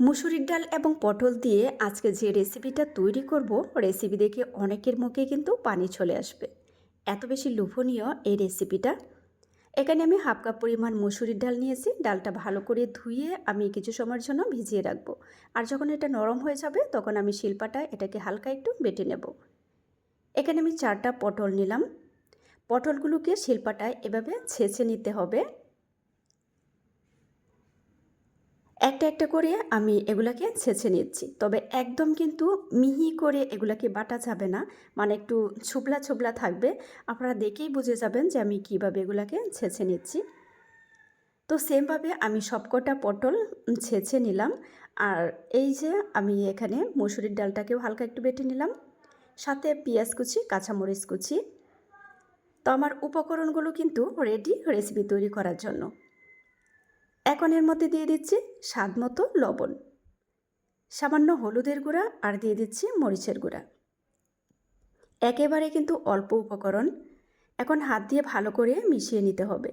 মুসুরির ডাল এবং পটল দিয়ে আজকে যে রেসিপিটা তৈরি করব, রেসিপি দেখে অনেকের মুখে কিন্তু পানি চলে আসবে। এত বেশি লোভনীয় এই রেসিপিটা। এখানে আমি হাফ কাপ পরিমাণ মুসুরির ডাল নিয়েছি। ডালটা ভালো করে ধুয়ে আমি কিছু সময়ের জন্য ভিজিয়ে রাখব। আর যখন এটা নরম হয়ে যাবে, তখন আমি শিল্পাটা এটাকে হালকা একটু বেটে নেব। এখানে আমি চারটা পটল নিলাম। পটলগুলোকে শিল্পাটায় এভাবে ছেঁচে নিতে হবে। একটা একটা করে আমি এগুলাকে ছেঁচে নিচ্ছি। তবে একদম কিন্তু মিহি করে এগুলাকে বাটা যাবে না। মানে একটু ছুবলা ছুবলা থাকবে। আপনারা দেখেই বুঝে যাবেন যে আমি কীভাবে এগুলাকে ছেঁচে নিচ্ছি। তো সেমভাবে আমি সবকটা পটল ছেঁচে নিলাম। আর এই যে আমি এখানে মুসুরির ডালটাকেও হালকা একটু বেটে নিলাম। সাথে পেঁয়াজ কুচি, কাঁচামরিচ কুচি। তো আমার উপকরণগুলো কিন্তু রেডি রেসিপি তৈরি করার জন্য। এখন এর মধ্যে দিয়ে দিচ্ছি স্বাদ মতো লবণ। সামান্য হলুদের গুঁড়া আর দিয়ে দিচ্ছি মরিচের গুঁড়া। একেবারে কিন্তু অল্প উপকরণ। এখন হাত দিয়ে ভালো করে মিশিয়ে নিতে হবে।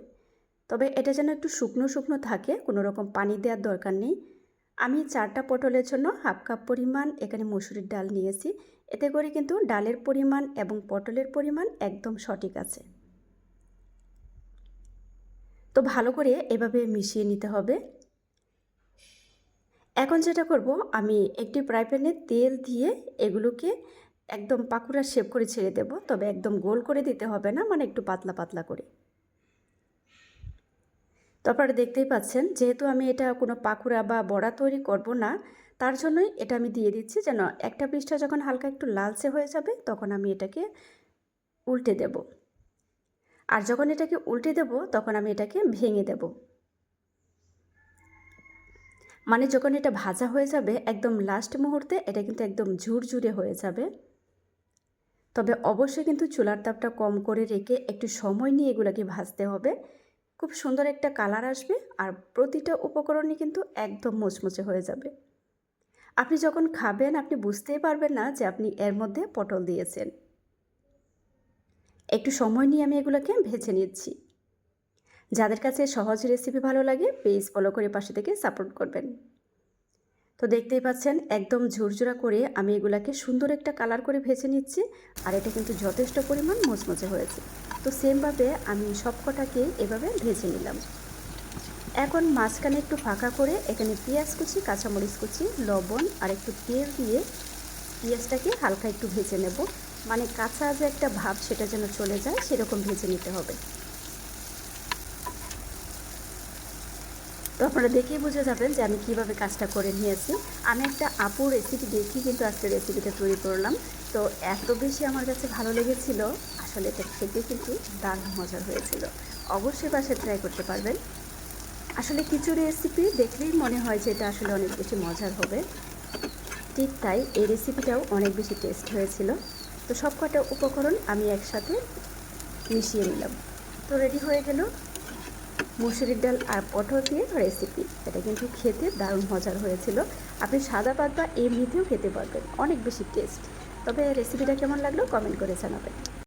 তবে এটা যেন একটু শুকনো শুকনো থাকে, কোনো রকম পানি দেওয়ার দরকার নেই। আমি চারটা পটলের জন্য হাফ কাপ পরিমাণ এখানে মসুরির ডাল নিয়েছি। এতে করে কিন্তু ডালের পরিমাণ এবং পটলের পরিমাণ একদম সঠিক আছে। তো ভালো করে এভাবে মিশিয়ে নিতে হবে। এখন যেটা করব, আমি একটি ফ্রাই প্যানে তেল দিয়ে এগুলোকে একদম পাকুড়া শেপ করে ছেড়ে দেব। তবে একদম গোল করে দিতে হবে না মানে একটু পাতলা পাতলা করে। তো আপনারা দেখতেই পাচ্ছেন, যেহেতু আমি এটা কোনো পাকুড়া বা বড়া তৈরি করব না, তার জন্যই এটা আমি দিয়ে দিচ্ছি যেন একটা পৃষ্ঠা যখন হালকা একটু লালচে হয়ে যাবে, তখন আমি এটাকে উল্টে দেবো। আর যখন এটাকে উল্টে দেব, তখন আমি এটাকে ভেঙে দেব। মানে যখন এটা ভাজা হয়ে যাবে, একদম লাস্ট মুহূর্তে এটা কিন্তু একদম ঝুরঝুরে হয়ে যাবে। তবে অবশ্যই কিন্তু চুলার তাপটা কম করে রেখে একটু সময় নিয়ে এগুলোকে ভাজতে হবে। খুব সুন্দর একটা কালার আসবে আর প্রতিটা উপকরণই কিন্তু একদম মুচমুচে হয়ে যাবে। আপনি যখন খাবেন, আপনি বুঝতেই পারবেন না যে আপনি এর মধ্যে পটল দিয়েছেন। একটু সময় নিয়ে আমি এগুলোকে ভেজে নিচ্ছি। যাদের কাছে সহজ রেসিপি ভালো লাগে পেজ ফলো করে পাশে থেকে সাপোর্ট করবেন। তো দেখতেই পাচ্ছেন, একদম ঝুরঝুরা করে আমি এগুলাকে সুন্দর একটা কালার করে ভেজে নিচ্ছি, আর এটা কিন্তু যথেষ্ট পরিমাণ মোচমোচে হয়েছে। তো সেমভাবে আমি সবকটাকে এভাবে ভেজে নিলাম। এখন মাঝখানে একটু ফাঁকা করে এখানে পেঁয়াজ কুচি, কাঁচামরিচ কুচি, লবণ, আর একটু তেল দিয়ে পেঁয়াজটাকে হালকা একটু ভেজে নেব। মানে কাঁচা যে একটা ভাব সেটা যেন চলে যায়, সেরকম ভেজে নিতে হবে। তো আপনারা দেখেই বুঝে যাবেন যে আমি কীভাবে কাজটা করে নিয়েছি। আমি একটা আপুর রেসিপি দেখি, কিন্তু আজকে রেসিপিটা তৈরি করলাম। তো এত বেশি আমার কাছে ভালো লেগেছিল, আসলে এটা খেতে কিন্তু দারুণ মজার হয়েছিল। অবশ্যই বাসায় ট্রাই করতে পারবেন। আসলে কিছু রেসিপি দেখলেই মনে হয় যে এটা আসলে অনেক বেশি মজার হবে। ঠিক তাই এই রেসিপিটাও অনেক বেশি টেস্ট হয়েছিল। তো সব কটা উপকরণ আমি একসাথে মিশিয়ে নিলাম। তো রেডি হয়ে গেল মুসুরির ডাল আর পটল দিয়ে রেসিপি এটা কিন্তু খেতে দারুণ মজার হয়েছিল। আপনি সাদা পাত বা এমনিতেও খেতে পারবেন, অনেক বেশি টেস্ট তবে রেসিপিটা কেমন লাগল কমেন্ট করে জানাবেন।